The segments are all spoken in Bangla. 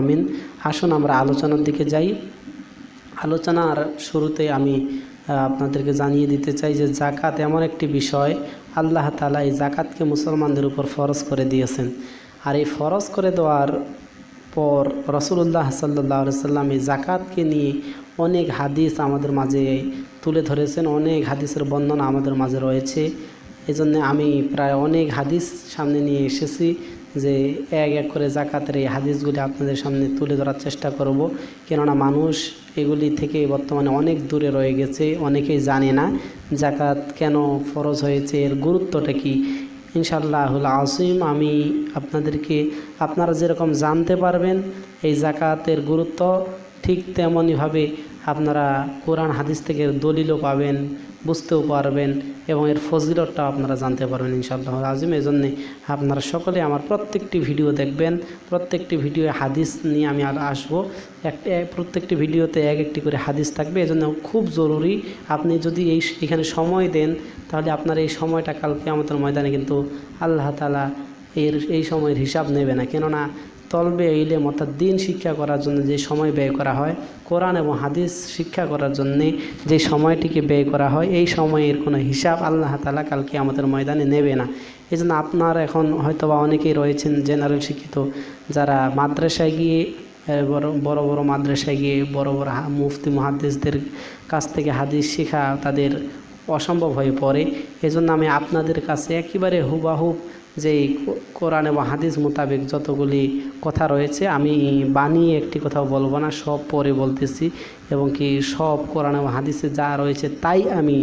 আমিন। আসুন আমরা আলোচনার দিকে যাই। আলোচনার শুরুতে আমি আপনাদেরকে জানিয়ে দিতে চাই যে জাকাত এমন একটি বিষয়, আল্লাহ তালা এই জাকাতকে মুসলমানদের উপর ফরজ করে দিয়েছেন। আর এই ফরজ করে দেওয়ার পর রসুল্লাহ সাল্লাহ সাল্লাম এই জাকাতকে নিয়ে অনেক হাদিস আমাদের মাঝে তুলে ধরেছেন, অনেক হাদিসের বর্ণনা আমাদের মাঝে রয়েছে। এই জন্য আমি প্রায় অনেক হাদিস সামনে নিয়ে এসেছি। যে এক এক করে জাকাতের এই হাদিসগুলি আপনাদের সামনে তুলে ধরার চেষ্টা করব। কেননা মানুষ এগুলি থেকে বর্তমানে অনেক দূরে রয়ে গেছে, অনেকেই জানে না জাকাত কেন ফরজ হয়েছে, এর গুরুত্বটা কি। ইনশাল্লাহুল আসিম আমি আপনাদেরকে, আপনারা যেরকম জানতে পারবেন এই জাকাতের গুরুত্ব, ঠিক তেমনইভাবে আপনারা কোরআন হাদিস থেকে দলিলও পাবেন। বুঝতেও পারবেন এবং এর ফজিলতটাও আপনারা জানতে পারবেন ইনশাআল্লাহ আজিম এই জন্যে আপনারা সকলে আমার প্রত্যেকটি ভিডিও দেখবেন। প্রত্যেকটি ভিডিও হাদিস নিয়ে আমি আর আসব। একটা প্রত্যেকটি ভিডিওতে এক একটি করে হাদিস থাকবে। এজন্য খুব জরুরি আপনি যদি এই এখানে সময় দেন, তাহলে আপনার এই সময়টা কালকে আমাদের ময়দানে কিন্তু আল্লাহ তালা এর, এই সময়ের হিসাব নেবে না। কেননা তলবে ইলেম অর্থাৎ দিন শিক্ষা করার জন্য যে সময় ব্যয় করা হয়, কোরআন এবং হাদিস শিক্ষা করার জন্যে যে সময়টিকে ব্যয় করা হয়, এই সময়ের কোনো হিসাব আল্লাহ তালা কালকে আমাদের ময়দানে নেবে না। এই জন্য আপনার এখন হয়তো বা অনেকেই রয়েছেন জেনারেল শিক্ষিত, যারা মাদ্রাসায় গিয়ে বড় বড় বড় মাদ্রাসায় গিয়ে বড় বড় মুফতি, মুহাদ্দিসদের কাছ থেকে হাদিস শেখা তাদের অসম্ভব হয়ে পড়ে। এজন্য আমি আপনাদের কাছে একেবারে হুবাহুব যে কোরআন এবং হাদিস মোতাবেক যতগুলি কথা রয়েছে, আমি বানিয়ে একটি কথাও বলব না, সব পরে বলতেছি। এবং কি সব কোরআন এবং হাদিসে যা রয়েছে তাই আমি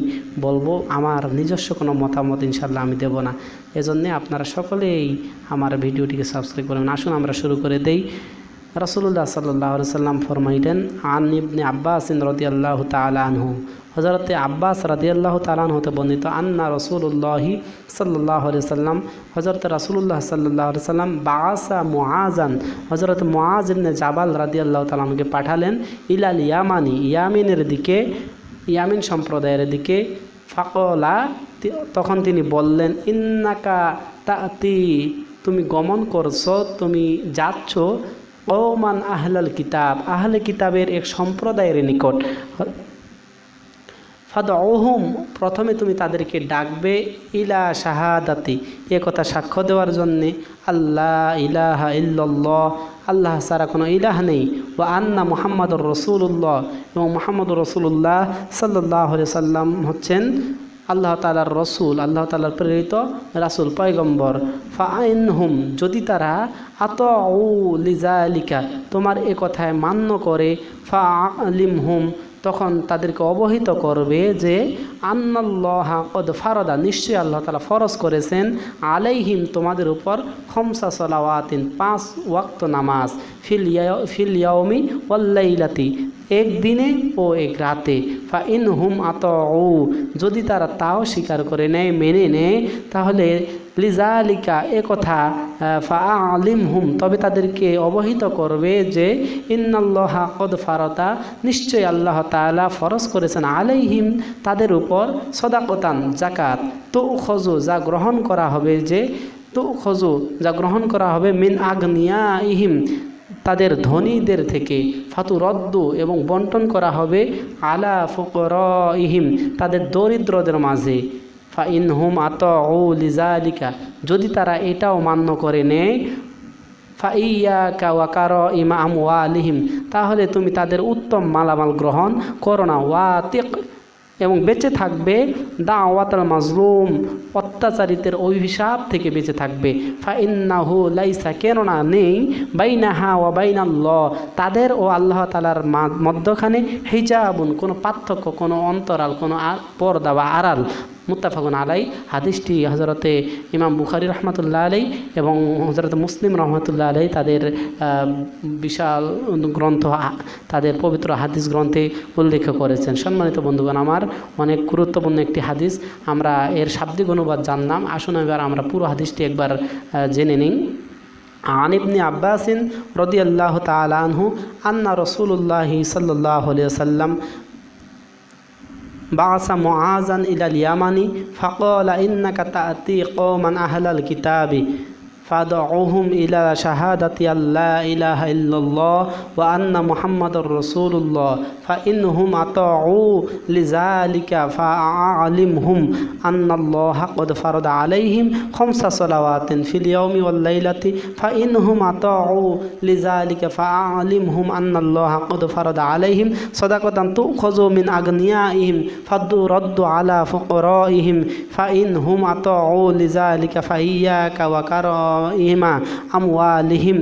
বলব, আমার নিজস্ব কোনো মতামত ইনশাল্লাহ আমি দেব না। এজন্যে আপনারা সকলেই আমার ভিডিওটিকে সাবস্ক্রাইব করবেন। আসুন আমরা শুরু করে দেই। রসুল্লাহ সাল্লাহ সাল্লাম ফরমাইলেন আন ইবনে আব্বাস রদি আল্লাহ তালা আনহু। হজরতে আব্বাস রাদি আল্লাহ তালান হতে বর্ণিত, আন্না রসুল্লাহি সাল্লাহ সাল্লাম। হজরত রাসুল্লাহ সাল্লাহ সাল্লাম বাসা মুআজান হজরত মুআজ ইবনে জাবাল রাদি আল্লাহ তালামকে পাঠালেন, ইলাল ইয়ামানি, ইয়ামিনের দিকে, ইয়ামিন সম্প্রদায়ের দিকে। ফাকলা তখন তিনি বললেন, ইন্নাকা তাতি তুমি গমন করছ, তুমি যাচ্ছ ওমান আহলাল কিতাব, আহলে কিতাবের এক সম্প্রদায়ের নিকট। ফাদ ওহুম প্রথমে তুমি তাদেরকে ডাকবে, ইলা শাহাদাতি, এ কথা সাক্ষ্য দেওয়ার জন্যে আল্লাহ ইলাহা ইল্লাল্লাহ, আল্লাহ সারা কোনো ইলাহ নেই ও আন্না মোহাম্মদুর রসুল্লাহ এবং মোহাম্মদুর রসুল্লাহ সাল্লাহ সাল্লাম হচ্ছেন আল্লাহ তালার রসুল, আল্লাহ তালার প্রেরিত রাসুল, পয়গম্বর। ফাইন হুম যদি তারা আত লিজালিকা তোমার এ কথায় মান্য করে ফা আলিম হুম তখন তাদেরকে অবহিত করবে যে, আন্নাল্লাহ ফারদা, নিশ্চয়ই আল্লাহ তালা ফরজ করেছেন, আলাইহিম, তোমাদের উপর খমসা সলাওয়াতিন, পাঁচ ওয়াক্ত নামাজ, ফিল ফিল ইয়াউমি ওয়াল্লাইলাতি এক দিনে ও এক রাতে। ফা ইন হুম আত ও যদি তারা তাও স্বীকার করে নেয়, মেনে নেয়, তাহলে লিজালিকা এ কথা ফা আলিম হুম তবে তাদেরকে অবহিত করবে যে, ইন্নাল্লাহ কদ ফারতা, নিশ্চয়ই আল্লাহ তাআলা ফরজ করেছেন আলাইহিম তাদের উপর সদাকতান জাকাত তো খজু যা গ্রহণ করা হবে যে তো খজু যা গ্রহণ করা হবে মিন আগনিয়া ইহিম তাদের ধনীদের থেকে ফাতু রদ্দু এবং বন্টন করা হবে আলা ফকর ইহিম তাদের দরিদ্রদের মাঝে। ফা ইন হুম আত ও লিজালিকা যদি তারা এটাও মান্য করে নেয়, ফা ইয়া কা ওয়া কাওয়াকার ইমাম ওয়া আলিহিম তাহলে তুমি তাদের উত্তম মালামাল গ্রহণ করো না। ওয়া তিক এবং বেঁচে থাকবে দা ওয়াতাল মাজলুম, অত্যাচারিতের অভিশাপ থেকে বেঁচে থাকবে। ফাইন্নাহু লাইসা কেননা নেই, বাইনাহা ওয়া ল তাদের ও আল্লাহ তালার মধ্যখানে হিজাবুন, কোনো পার্থক্য, কোনো অন্তরাল, কোনো পর্দা বা আড়াল মুত্তাফাকুন আলাই হাদিসটি হজরতে ইমাম বুখারি রহমতুল্লাহ আলাই এবং হজরত মুসলিম রহমতুল্লাহ আলাই তাদের আহ, বিশাল গ্রন্থ আ- তাদের পবিত্র হাদিস গ্রন্থে উল্লেখ করেছেন সম্মানিত বন্ধুগণ আমার অনেক গুরুত্বপূর্ণ একটি হাদিস আমরা এর শাব্দিক অনুবাদ জানলাম আসুন এবার আমরা পুরো হাদিসটি একবার আহ, জেনে নিই عن ابن عباس رضي الله تعالى عنه أن رسول الله صلى الله عليه وسلم بعث معاذا إلى اليمن فقال إنك تأتي قوما أهل الكتاب. فادعوهم إلى شهادة أن لا إله إلا الله وأن محمد رسول الله. فإنهم أطاعوا لذلك فأعلمهم أن الله قد فرض عليهم خمس صلوات في اليوم والليلة. فإنهم أطاعوا لذلك فأعلمهم أن الله قد فرض عليهم صدقة تؤخذ من أغنيائهم فترد على فقرائهم. فإنهم أطاعوا لذلك فإياك وكرم ইমা আমওয়ালিহিম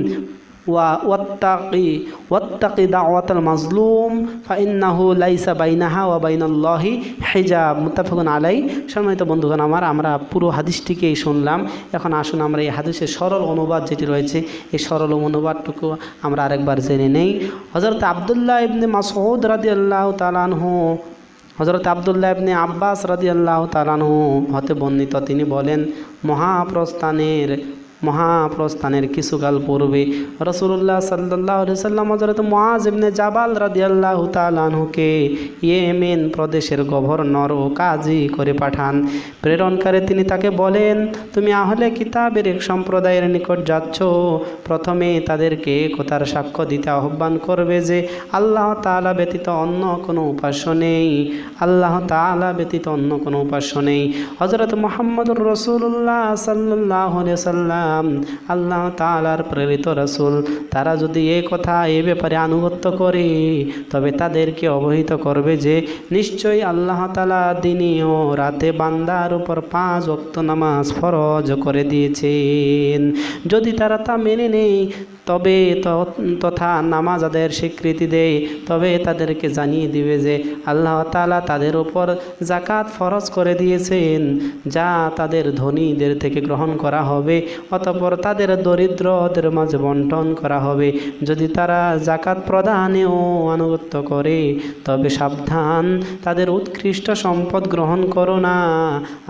ওয়াত্তাকি ওয়াত্তাকি দাওয়াতাল মাজলুম ফাইন্নাহু লাইসা বাইনাহা ওয়া বাইনাল্লাহি হেজা মুতাফাকুন আলাই সম্মানিত বন্ধুগণ, আমার আমরা পুরো হাদিসটিকেই শুনলাম। এখন আসুন আমরা এই হাদিসের সরল অনুবাদ যেটি রয়েছে, এই সরল অনুবাদটুকু আমরা আরেকবার জেনে নেই। হজরত আবদুল্লাহ ইবনে মাসউদ রাদিয়াল্লাহু তাআলাহু হজরত আবদুল্লাহ ইবনে আব্বাস রাদিয়াল্লাহু তাআলাহু হতে বর্ণিত। তিনি বলেন, মহাপ্রস্থানের মহাপ্রস্থানের কিছুকাল পূর্বে রসুল্লাহ সাল্লাহ সাল্লাম হজরত মহাজ ইবনে জাবাল রাদিয়াল্লাহু তালাহুকে ইয়েমেন প্রদেশের গভর্নর ও কাজী করে পাঠান। প্রেরণকারে তিনি তাকে বলেন, তুমি আহলে কিতাবের এক সম্প্রদায়ের নিকট যাচ্ছ। প্রথমে তাদেরকে কোথার সাক্ষ্য দিতে আহ্বান করবে যে আল্লাহ তালা ব্যতীত অন্য কোনো উপাস্য নেই। আল্লাহ তালা ব্যতীত অন্য কোনো উপাস্য নেই। হজরত মোহাম্মদুর রসুল্লাহ সাল্লাহ সাল্লাম আল্লাহ তালার প্রেরিত রসুল, তারা যদি এ কথা এ ব্যাপারে আনুগত্য করে, তবে তাদেরকে অবহিত করবে যে, নিশ্চয়ই আল্লাহ তালা দিনে ও রাতে বান্দার উপর পাঁচ অক্ত নামাজ ফরজ করে দিয়েছেন। যদি তারা তা মেনে নেই তবে তথা নামাজ আদায়ের স্বীকৃতি দেয় তবে তাদেরকে জানিয়ে দিবে যে আল্লাহ তালা তাদের উপর জাকাত ফরজ করে দিয়েছেন, যা তাদের ধনীদের থেকে গ্রহণ করা হবে, অতপর তাদের দরিদ্রদের মাঝে বন্টন করা হবে। যদি তারা জাকাত প্রদানেও আনুগত্য করে, তবে সাবধান, তাদের উৎকৃষ্ট সম্পদ গ্রহণ করো না,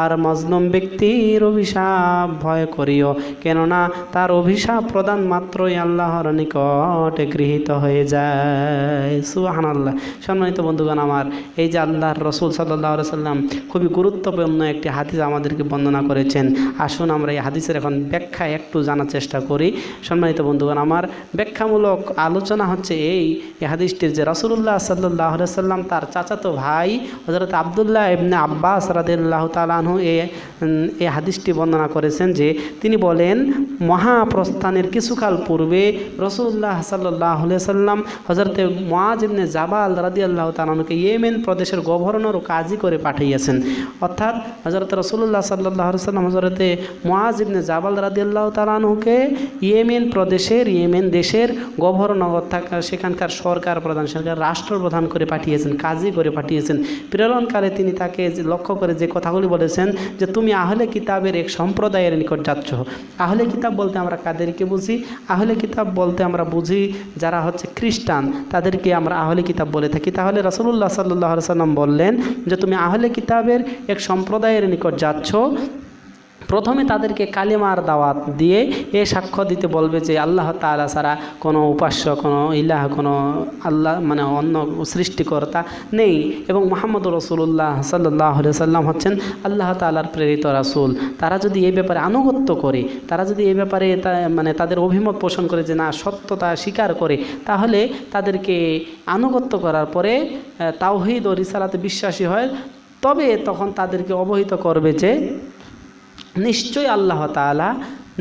আর মজলুম ব্যক্তির অভিশাপ ভয় করিও, কেননা তার অভিশাপ প্রদান মাত্রই আল্লাহর নিকটে গৃহীত হয়ে যায়। সুবাহান আল্লাহ সম্মানিত বন্ধুগণ, আমার এই যে আল্লাহর রসুল সাল্লাহ সাল্লাম খুবই গুরুত্বপূর্ণ একটি হাদিস আমাদেরকে বর্ণনা করেছেন। আসুন আমরা এই হাদিসের এখন ব্যাখ্যা একটু জানার চেষ্টা করি। সম্মানিত বন্ধুগণ, আমার ব্যাখ্যামূলক আলোচনা হচ্ছে এই হাদিসটির যে রসুল্লাহ সাল্লাহ সাল্লাম তার চাচাতো ভাই হজরত আবদুল্লাহ ইবনে আব্বাস রাদিল্লাহ তালাহু এ এই হাদিসটি বর্ণনা করেছেন যে তিনি বলেন, মহাপ্রস্থানের কিছুকাল পূর্বে রসুল্লাহ সাল্লাহ সাল্লাম হজরতে মোয়াজ ইবনে জাবাল রাদি আল্লাহ তালানুকে ইয়েমেন প্রদেশের গভর্নর কাজী করে পাঠিয়েছেন। অর্থাৎ হজরত রসুল্লাহ সাল্লাহ সাল্লাম হজরতে মোয়াজ ইবনে জাবাল রাদি আল্লাহ তালানুকে ইয়েমেন প্রদেশের, ইয়েমেন দেশের গভর্নর থাকা, সেখানকার সরকার প্রধান সরকার রাষ্ট্রপ্রধান করে পাঠিয়েছেন, কাজী করে পাঠিয়েছেন। প্রেরণকালে তিনি তাকে লক্ষ্য করে যে কথাগুলি বলেছেন যে তুমি আহলে কিতাবের এক সম্প্রদায়ের নিকট যাচ্ছ। আহলে কিতাব বলতে আমরা কাদেরকে বুঝি, আহলে কিতাব বলতে আমরা বুঝি যারা হচ্ছে খ্রিস্টান, তাদেরকে আমরা আহলে কিতাব বলে থাকি। তাহলে রসুল্লাহ সাল্লাহ সাল্লাম বললেন যে, তুমি আহলে কিতাবের এক সম্প্রদায়ের নিকট যাচ্ছ প্রথমে তাদেরকে কালিমার দাওয়াত দিয়ে এ সাক্ষ্য দিতে বলবে যে আল্লাহ তালা ছাড়া কোনো উপাস্য, কোনো ইলাহ, কোনো আল্লাহ মানে অন্য সৃষ্টিকর্তা নেই। এবং মোহাম্মদ রসুল্লাহ সাল্লাহ সাল্লাম হচ্ছেন আল্লাহ তালার প্রেরিত রাসুল। তারা যদি এই ব্যাপারে আনুগত্য করে, তারা যদি এই ব্যাপারে মানে তাদের অভিমত পোষণ করে যে না, সত্যতা স্বীকার করে, তাহলে তাদেরকে আনুগত্য করার পরে তাওহিদ ও রিসালাতে বিশ্বাসী হয়। তবে তখন তাদেরকে অবহিত করবে যে নিশ্চয়ই আল্লাহ তালা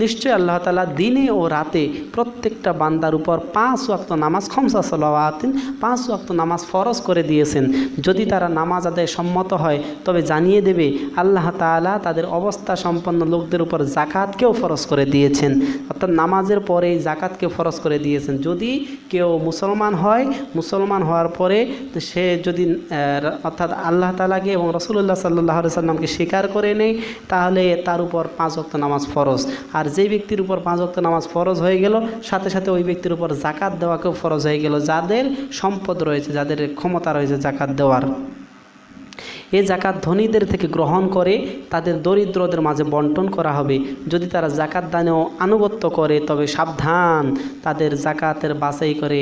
নিশ্চয়ই আল্লাহ তালা দিনে ও রাতে প্রত্যেকটা বান্দার উপর পাঁচ ওয়াক্ত নামাজ, খমসা সলাওয়াতিন, পাঁচ ওয়াক্ত নামাজ ফরজ করে দিয়েছেন। যদি তারা নামাজ আদায় সম্মত হয়, তবে জানিয়ে দেবে, আল্লাহ তালা তাদের অবস্থা সম্পন্ন লোকদের উপর জাকাতকেও ফরজ করে দিয়েছেন। অর্থাৎ নামাজের পরে জাকাতকে ফরজ করে দিয়েছেন। যদি কেউ মুসলমান হয়, মুসলমান হওয়ার পরে সে যদি অর্থাৎ আল্লাহ তালাকে এবং রসুল্লাহ সাল্লাহ সাল্লামকে স্বীকার করে নেয়, তাহলে তার উপর পাঁচ ওয়াক্ত নামাজ ফরজ। আর আর যেই ব্যক্তির উপর পাঁচ অক্ত নামাজ ফরজ হয়ে গেল, সাথে সাথে ওই ব্যক্তির উপর জাকাত দেওয়াকেও ফরজ হয়ে গেল। যাদের সম্পদ রয়েছে, যাদের ক্ষমতা রয়েছে জাকাত দেওয়ার। এই জাকাত ধনীদের থেকে গ্রহণ করে, তাদের দরিদ্রদের মাঝে বন্টন করা হবে। যদি তারা জাকাত দানেও আনুগত্য করে, তবে সাবধান, তাদের জাকাতের বাছাই করে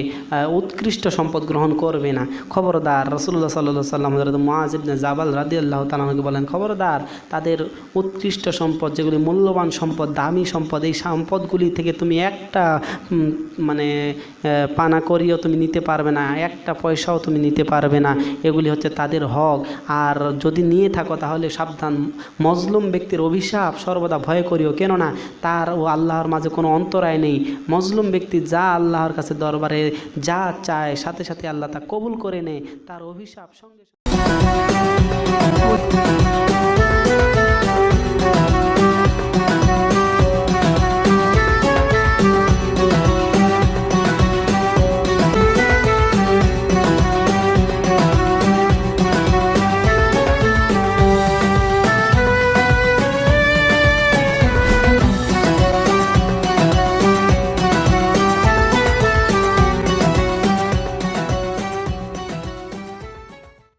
উৎকৃষ্ট সম্পদ গ্রহণ করবে না। খবরদার রসুল্লাহ সাল্লাহ সাল্লাম মোয়াজিবনে জাবাল রাদি আল্লাহ তালাহকে বলেন, খবরদার, তাদের উৎকৃষ্ট সম্পদ, যেগুলি মূল্যবান সম্পদ, দামি সম্পদ, এই সম্পদগুলি থেকে তুমি একটা মানে পানা করিও তুমি নিতে পারবে না, একটা পয়সাও তুমি নিতে পারবে না। এগুলি হচ্ছে তাদের হক। আর যদি নিয়ে থাকো তাহলে সাবধান। মজলুম ব্যক্তির অভিশাপ সর্বদা ভয় করিও, কেননা তার ও আল্লাহর মাঝে কোনো অন্তরায় নেই। মজলুম ব্যক্তি যা আল্লাহর কাছে দরবারে যা চায়, সাথে সাথে আল্লাহ তা কবুল করে নেয়, তার অভিশাপ সঙ্গে সঙ্গে